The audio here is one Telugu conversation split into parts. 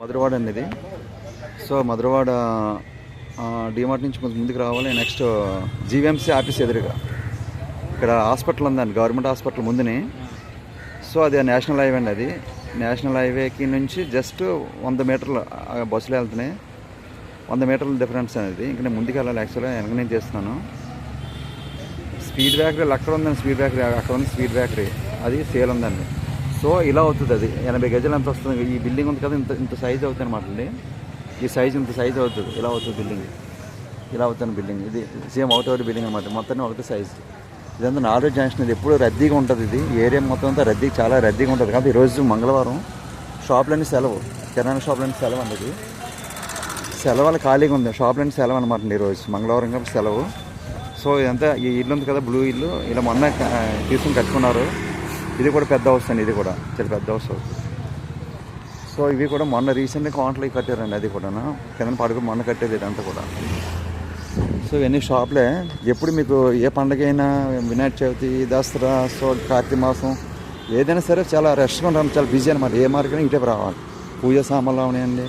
మధురవాడ అండి ఇది. సో మధురవాడ డిమార్ట్ నుంచి కొంచెం ముందుకు రావాలి. నెక్స్ట్ జీవీఎంసీ ఆఫీస్ ఎదురుగా. ఇక్కడ హాస్పిటల్ ఉందండి గవర్నమెంట్ హాస్పిటల్ ముందుని. సో అది నేషనల్ హైవే అండి అది. నేషనల్ హైవేకి నుంచి జస్ట్ వంద మీటర్లు బస్సులు వెళ్తున్నాయి. వంద మీటర్ల డిఫరెన్స్ అనేది. ఇంకా నేను ముందుకు వెళ్ళాలి యాక్చువల్గా వెనక నేను చేస్తున్నాను. స్పీడ్ బ్రేకరీ అక్కడ ఉందండి స్పీడ్ బ్రేకరీ అక్కడ ఉంది స్పీడ్ బ్రేకరీ. అది సేల్ ఉందండి. సో ఇలా అవుతుంది అది. ఎనభై గజలు ఎంత వస్తుంది? ఈ బిల్డింగ్ ఉంది కదా ఇంత ఇంత సైజ్ అవుతుంది అనమాట అండి. ఈ సైజ్ ఇంత సైజ్ అవుతుంది. ఇలా అవుతుంది బిల్డింగ్. ఇలా అవుతుంది బిల్డింగ్. ఇది సేమ్ అవుట్ అవుట్ బిల్డింగ్ అనమాట మొత్తం ఒకటి సైజ్ ఇదంతా నాలుగు జంక్షన్ ఇది. ఎప్పుడు రద్దీగా ఉంటుంది ఇది. ఏరియా మొత్తం అంతా రద్దీ చాలా రద్దీగా ఉంటుంది. కాబట్టి ఈరోజు మంగళవారం షాప్లన్నీ సెలవు. కిరాణా షాప్లన్నీ సెలవు అండి ఇది సెలవులు ఖాళీగా ఉంది. షాప్లన్నీ సెలవు అనమాట అండి ఈరోజు మంగళవారం కాబట్టి సెలవు. సో ఇదంతా ఈ ఇల్లు ఉంది కదా బ్లూ ఇల్లు. ఇలా మొన్న తీసుకుని కట్టుకున్నారు. ఇది కూడా పెద్ద హౌస్ అండి ఇది కూడా. చాలా పెద్ద హౌస్ సో ఇవి కూడా మొన్న రీసెంట్గా కాంట్లో కట్టారండి అది కూడా కింద పడుకు మొన్న కట్టేది ఇదంతా కూడా. సో ఇవన్నీ షాప్లే. ఎప్పుడు మీకు ఏ పండగ అయినా వినాయక చవితి దసరా సో కార్తీక మాసం ఏదైనా సరే చాలా రష్గా ఉంటాం చాలా బిజీ అనమాట ఏ మార్కెట్ ఇటే రావాలి. పూజ సామాన్లు అవనాయండి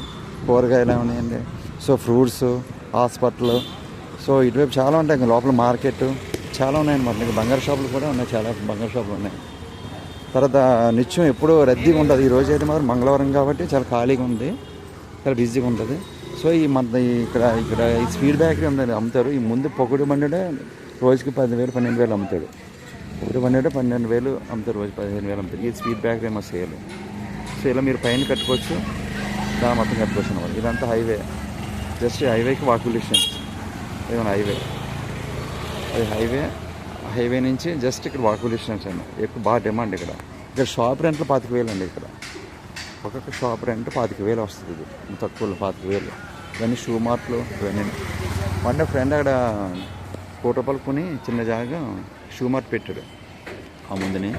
కూరగాయలు అవనాయండి సో ఫ్రూట్స్ హాస్పిటల్. సో ఇటువైపు చాలా ఉంటాయి లోపల మార్కెట్. చాలా ఉన్నాయన్నమాట. ఇంకా బంగారు షాపులు కూడా ఉన్నాయి చాలా బంగారు షాపులు ఉన్నాయి. తర్వాత నిత్యం ఎప్పుడూ రద్దీగా ఉంటుంది. ఈ రోజు అయితే మాత్రం మంగళవారం కాబట్టి చాలా ఖాళీగా ఉంది. చాలా బిజీగా ఉంటుంది. సో ఈ మన ఇక్కడ ఇక్కడ ఈ స్పీడ్ బ్యాకరీ ఉందండి అమ్ముతారు. ఈ ముందు పొగడు బండి రోజుకి పదివేలు పన్నెండు వేలు అమ్ముతాడు. పొగడు బండి పన్నెండు వేలు అమ్ముతారు. రోజు పదిహేను వేలు అమ్ముతారు. ఈ స్పీడ్ బ్యాకరీ ఏమో సేల్. సో ఇలా మీరు పైన కట్టుకోవచ్చు. దాని మొత్తం కట్టుకోవచ్చు అనమాట ఇదంతా హైవే. జస్ట్ హైవేకి వాకబుల్ డిస్టెన్స్ ఏమైనా హైవే. అది హైవే. హైవే నుంచి జస్ట్ ఇక్కడ వాకబుల్ డిస్టెన్స్ అండి. ఎక్కువ బాగా డిమాండ్ ఇక్కడ. ఇక్కడ షాప్ రెంట్లు పాతిక వేలు అండి ఇక్కడ. ఒక్కొక్క షాప్ రెంట్ పాతిక వేలు వస్తుంది ఇది. తక్కువలో పాతిక వేలు. ఇవన్నీ షూ మార్ట్లు ఇవన్నీ. మొన్న ఫ్రెండ్ అక్కడ కోటి రూపాయలు కొని చిన్న జాగా షూ మార్ట్ పెట్టాడు ఆ ముందుని.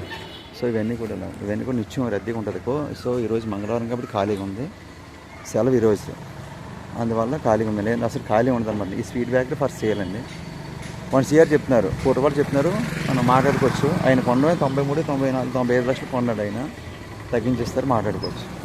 సో ఇవన్నీ కూడా ఇవన్నీ కూడా నిత్యం రద్దీగా ఉంటుంది. కో సో ఈరోజు మంగళవారం కాబట్టి ఖాళీగా ఉంది. సెలవు ఈరోజు అందువల్ల ఖాళీగా ఉంది. నేను అసలు ఖాళీ ఉండదు అనమాట ఈ స్వీట్ బ్యాగ్లో ఫస్ట్ చేయాలండి వన్ సిఆర్ చెప్తున్నారు కోటి రూపాయలు చెప్తున్నారు మనం మాట్లాడుకోవచ్చు. ఆయన కొండ తొంభై మూడు తొంభై నాలుగు తొంభై ఐదు లక్షలు కొన్నాడు ఆయన. తగ్గించేస్తారు మాట్లాడుకోవచ్చు.